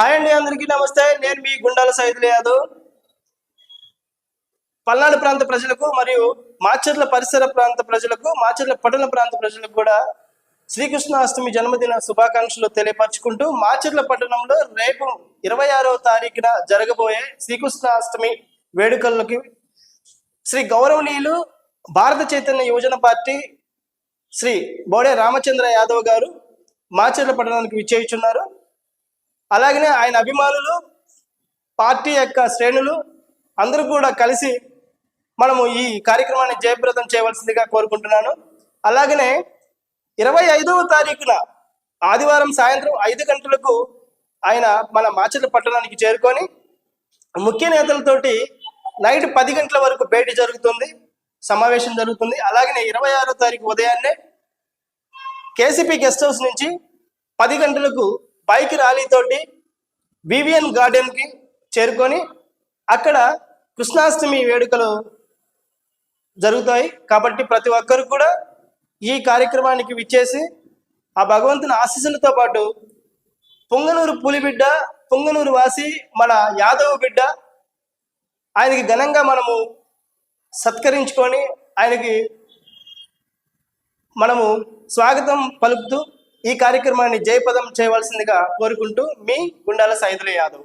Hi అండి అందరికీ నమస్తే. నేను మీ గుండాల సైదులు యాదవ్. పల్నాడు ప్రాంత ప్రజలకు మరియు మాచర్ల పరిసర ప్రాంత ప్రజలకు మాచర్ల పట్టణ ప్రాంత ప్రజలకు కూడా శ్రీకృష్ణాష్టమి జన్మదిన శుభాకాంక్షలు తెలియపరచుకుంటూ మాచర్ల పట్టణంలో రేపు ఇరవై ఆరవ తారీఖున జరగబోయే శ్రీకృష్ణాష్టమి వేడుకలకి శ్రీ గౌరవనీయులు భారత చైతన్య యువజన పార్టీ శ్రీ బోడే రామచంద్ర యాదవ్ గారు మాచర్ల పట్టణానికి విచ్చేయుచున్నారు. అలాగనే ఆయన అభిమానులు పార్టీ యొక్క శ్రేణులు అందరూ కూడా కలిసి మనము ఈ కార్యక్రమాన్ని జయప్రదం చేయవలసిందిగా కోరుకుంటున్నాను. అలాగనే ఇరవై ఐదవ తారీఖున ఆదివారం సాయంత్రం ఐదు గంటలకు ఆయన మన మాచర్ల పట్టణానికి చేరుకొని ముఖ్య నేతలతోటి నైట్ పది గంటల వరకు భేటీ జరుగుతుంది సమావేశం జరుగుతుంది. అలాగనే ఇరవై ఆరో తారీఖు ఉదయాన్నే కేసీపీ గెస్ట్ హౌస్ నుంచి పది గంటలకు పైకి ర్యాలీతోటి వివిఎన్ గార్డెన్కి చేరుకొని అక్కడ కృష్ణాష్టమి వేడుకలు జరుగుతాయి. కాబట్టి ప్రతి ఒక్కరు కూడా ఈ కార్యక్రమానికి విచ్చేసి ఆ భగవంతుని ఆశీస్సులతో పాటు పొంగనూరు పులిబిడ్డ పొంగనూరు వాసి మన యాదవ్ బిడ్డ ఆయనకి ఘనంగా మనము సత్కరించుకొని ఆయనకి మనము స్వాగతం పలుకుతూ ఈ కార్యక్రమాన్ని జయపదం చేయవలసిందిగా కోరుకుంటూ మీ గుండాల సైదుల యాదవ్.